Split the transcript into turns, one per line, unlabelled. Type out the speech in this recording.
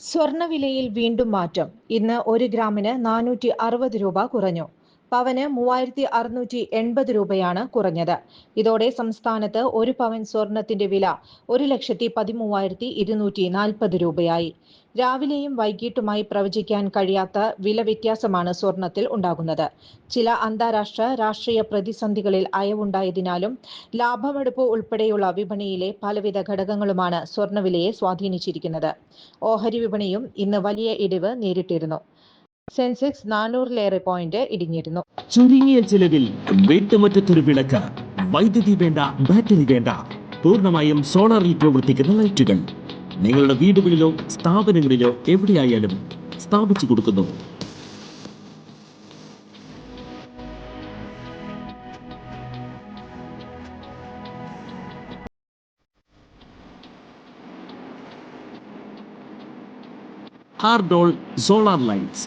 സ്വർണവിലയിൽ വീണ്ടും മാറ്റം. ഇന്ന് ഒരു ഗ്രാമിന് നാനൂറ്റി അറുപത് രൂപ കുറഞ്ഞു. പവന് മൂവായിരത്തി അറുന്നൂറ്റി എൺപത് രൂപയാണ് കുറഞ്ഞത്. ഇതോടെ സംസ്ഥാനത്ത് ഒരു പവൻ സ്വർണത്തിന്റെ വില ഒരു ലക്ഷത്തി പതിമൂവായിരത്തി ഇരുന്നൂറ്റി നാൽപ്പത് രൂപയായി. രാവിലെയും വൈകിട്ടുമായി പ്രവചിക്കാൻ കഴിയാത്ത വില വ്യത്യാസമാണ് സ്വർണത്തിൽ ഉണ്ടാകുന്നത്. ചില അന്താരാഷ്ട്ര രാഷ്ട്രീയ പ്രതിസന്ധികളിൽ അയവുണ്ടായതിനാലും ലാഭമെടുപ്പ് ഉൾപ്പെടെയുള്ള വിപണിയിലെ പലവിധ ഘടകങ്ങളുമാണ് സ്വർണവിലയെ സ്വാധീനിച്ചിരിക്കുന്നത്. ഓഹരി വിപണിയും ഇന്ന് വലിയ ഇടിവ് നേരിട്ടിരുന്നു. Sensex നാനൂറിലേറെ point ഇടിഞ്ഞിരുന്നു.
ചുരുങ്ങിയ ചിലവിൽ വീട്ടുമുറ്റത്തൊരു വിളക്ക്. വൈദ്യുതി വേണ്ട ബാറ്ററി വേണ്ട. പൂർണമായും സോളാറിൽ പ്രവർത്തിക്കുന്ന ലൈറ്റുകൾ. നിങ്ങളുടെ വീടുകളിലോ സ്ഥാപനങ്ങളിലോ എവിടെയായാലും സ്ഥാപിച്ചു കൊടുക്കുന്നു. ഹാർഡോൾ സോളാർ ലൈറ്റ്സ്